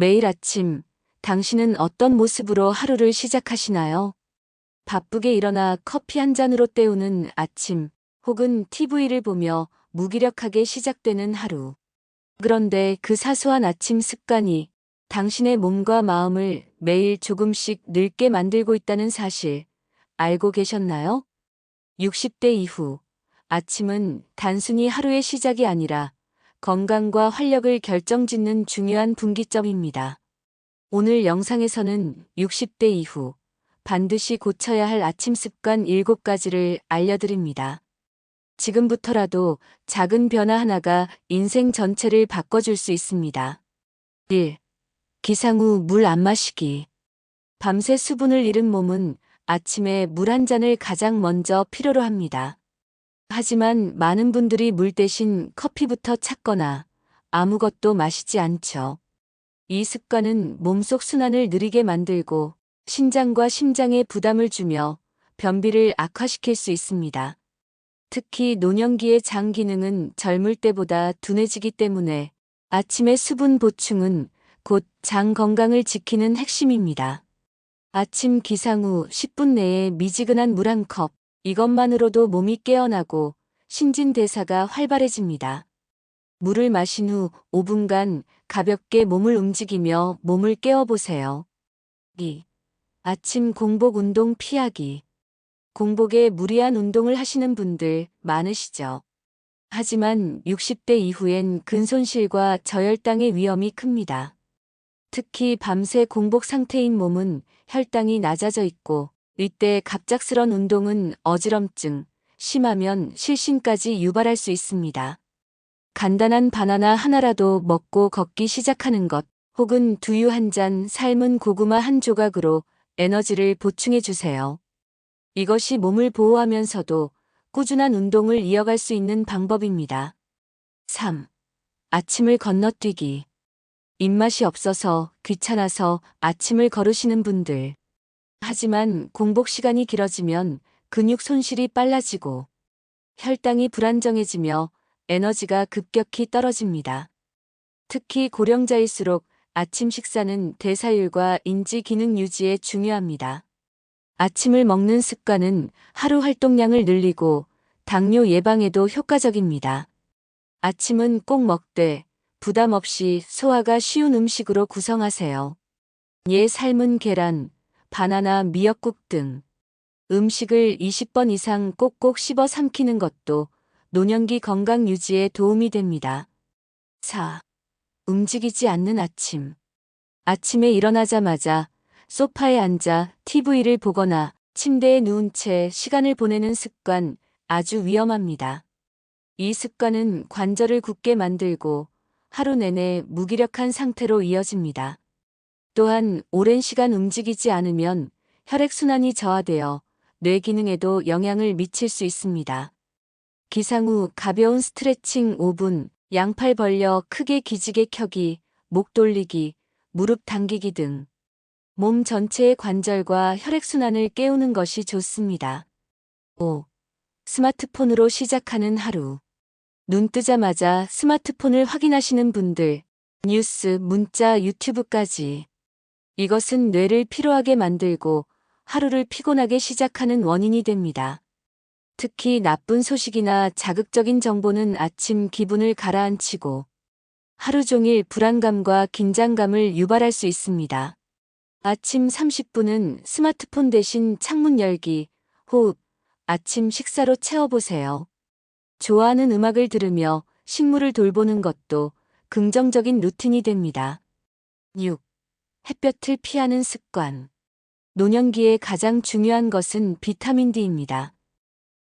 매일 아침 당신은 어떤 모습으로 하루를 시작하시나요? 바쁘게 일어나 커피 한 잔으로 때우는 아침 혹은 TV를 보며 무기력하게 시작되는 하루. 그런데 그 사소한 아침 습관이 당신의 몸과 마음을 매일 조금씩 늙게 만들고 있다는 사실 알고 계셨나요? 60대 이후 아침은 단순히 하루의 시작이 아니라 건강과 활력을 결정짓는 중요한 분기점입니다. 오늘 영상에서는 60대 이후 반드시 고쳐야 할 아침 습관 7가지를 알려드립니다. 지금부터라도 작은 변화 하나가 인생 전체를 바꿔줄 수 있습니다. 1. 기상 후 물 안 마시기. 밤새 수분을 잃은 몸은 아침에 물 한 잔을 가장 먼저 필요로 합니다. 하지만 많은 분들이 물 대신 커피부터 찾거나 아무것도 마시지 않죠. 이 습관은 몸속 순환을 느리게 만들고 신장과 심장에 부담을 주며 변비를 악화시킬 수 있습니다. 특히 노년기의 장 기능은 젊을 때보다 둔해지기 때문에 아침의 수분 보충은 곧 장 건강을 지키는 핵심입니다. 아침 기상 후 10분 내에 미지근한 물 한 컵, 이것만으로도 몸이 깨어나고 신진대사가 활발해집니다. 물을 마신 후 5분간 가볍게 몸을 움직이며 몸을 깨워보세요. 2. 아침 공복 운동 피하기. 공복에 무리한 운동을 하시는 분들 많으시죠? 하지만 60대 이후엔 근손실과 저혈당의 위험이 큽니다. 특히 밤새 공복 상태인 몸은 혈당이 낮아져 있고 이때 갑작스런 운동은 어지럼증, 심하면 실신까지 유발할 수 있습니다. 간단한 바나나 하나라도 먹고 걷기 시작하는 것, 혹은 두유 한 잔, 삶은 고구마 한 조각으로 에너지를 보충해 주세요. 이것이 몸을 보호하면서도 꾸준한 운동을 이어갈 수 있는 방법입니다. 3. 아침을 건너뛰기. 입맛이 없어서 귀찮아서 아침을 거르시는 분들. 하지만 공복 시간이 길어지면 근육 손실이 빨라지고 혈당이 불안정해지며 에너지가 급격히 떨어집니다. 특히 고령자일수록 아침 식사는 대사율과 인지 기능 유지에 중요합니다. 아침을 먹는 습관은 하루 활동량을 늘리고 당뇨 예방에도 효과적입니다. 아침은 꼭 먹되 부담 없이 소화가 쉬운 음식으로 구성하세요. 예 삶은 계란, 바나나, 미역국 등 음식을 20번 이상 꼭꼭 씹어 삼키는 것도 노년기 건강 유지에 도움이 됩니다. 4. 움직이지 않는 아침. 아침에 일어나자마자 소파에 앉아 TV를 보거나 침대에 누운 채 시간을 보내는 습관 아주 위험합니다. 이 습관은 관절을 굳게 만들고 하루 내내 무기력한 상태로 이어집니다. 또한 오랜 시간 움직이지 않으면 혈액순환이 저하되어 뇌 기능에도 영향을 미칠 수 있습니다. 기상 후 가벼운 스트레칭 5분, 양팔 벌려 크게 기지개 켜기, 목 돌리기, 무릎 당기기 등 몸 전체의 관절과 혈액순환을 깨우는 것이 좋습니다. 5. 스마트폰으로 시작하는 하루. 눈 뜨자마자 스마트폰을 확인하시는 분들, 뉴스, 문자, 유튜브까지. 이것은 뇌를 피로하게 만들고 하루를 피곤하게 시작하는 원인이 됩니다. 특히 나쁜 소식이나 자극적인 정보는 아침 기분을 가라앉히고 하루 종일 불안감과 긴장감을 유발할 수 있습니다. 아침 30분은 스마트폰 대신 창문 열기, 호흡, 아침 식사로 채워보세요. 좋아하는 음악을 들으며 식물을 돌보는 것도 긍정적인 루틴이 됩니다. 6. 햇볕을 피하는 습관. 노년기에 가장 중요한 것은 비타민 D입니다.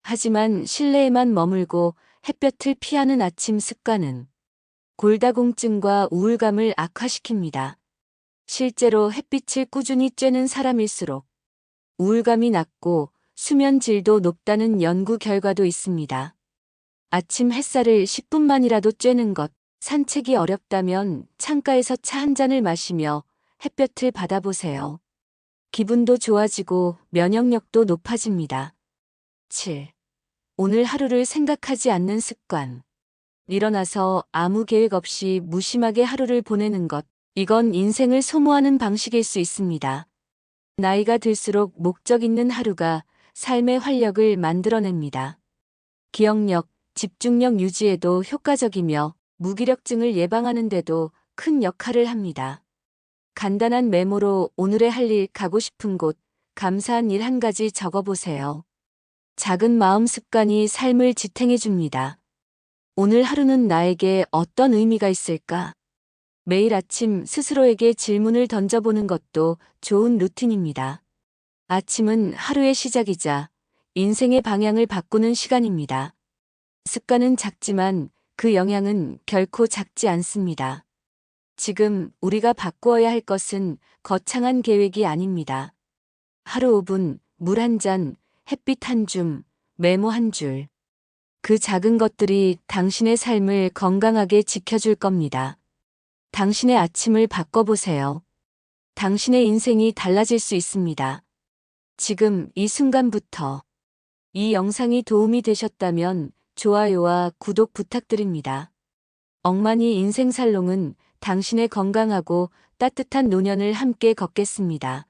하지만 실내에만 머물고 햇볕을 피하는 아침 습관은 골다공증과 우울감을 악화시킵니다. 실제로 햇빛을 꾸준히 쬐는 사람일수록 우울감이 낮고 수면 질도 높다는 연구 결과도 있습니다. 아침 햇살을 10분만이라도 쬐는 것, 산책이 어렵다면 창가에서 차 한 잔을 마시며 햇볕을 받아보세요. 기분도 좋아지고 면역력도 높아집니다. 7. 오늘 하루를 생각하지 않는 습관. 일어나서 아무 계획 없이 무심하게 하루를 보내는 것. 이건 인생을 소모하는 방식일 수 있습니다. 나이가 들수록 목적 있는 하루가 삶의 활력을 만들어냅니다. 기억력, 집중력 유지에도 효과적이며 무기력증을 예방하는 데도 큰 역할을 합니다. 간단한 메모로 오늘의 할 일, 가고 싶은 곳, 감사한 일 한 가지 적어보세요. 작은 마음 습관이 삶을 지탱해 줍니다. 오늘 하루는 나에게 어떤 의미가 있을까? 매일 아침 스스로에게 질문을 던져보는 것도 좋은 루틴입니다. 아침은 하루의 시작이자 인생의 방향을 바꾸는 시간입니다. 습관은 작지만 그 영향은 결코 작지 않습니다. 지금 우리가 바꾸어야 할 것은 거창한 계획이 아닙니다. 하루 5분, 물 한 잔, 햇빛 한 줌, 메모 한 줄. 그 작은 것들이 당신의 삶을 건강하게 지켜줄 겁니다. 당신의 아침을 바꿔보세요. 당신의 인생이 달라질 수 있습니다. 지금 이 순간부터 이 영상이 도움이 되셨다면 좋아요와 구독 부탁드립니다. 억만이 인생살롱은 당신의 건강하고 따뜻한 노년을 함께 걷겠습니다.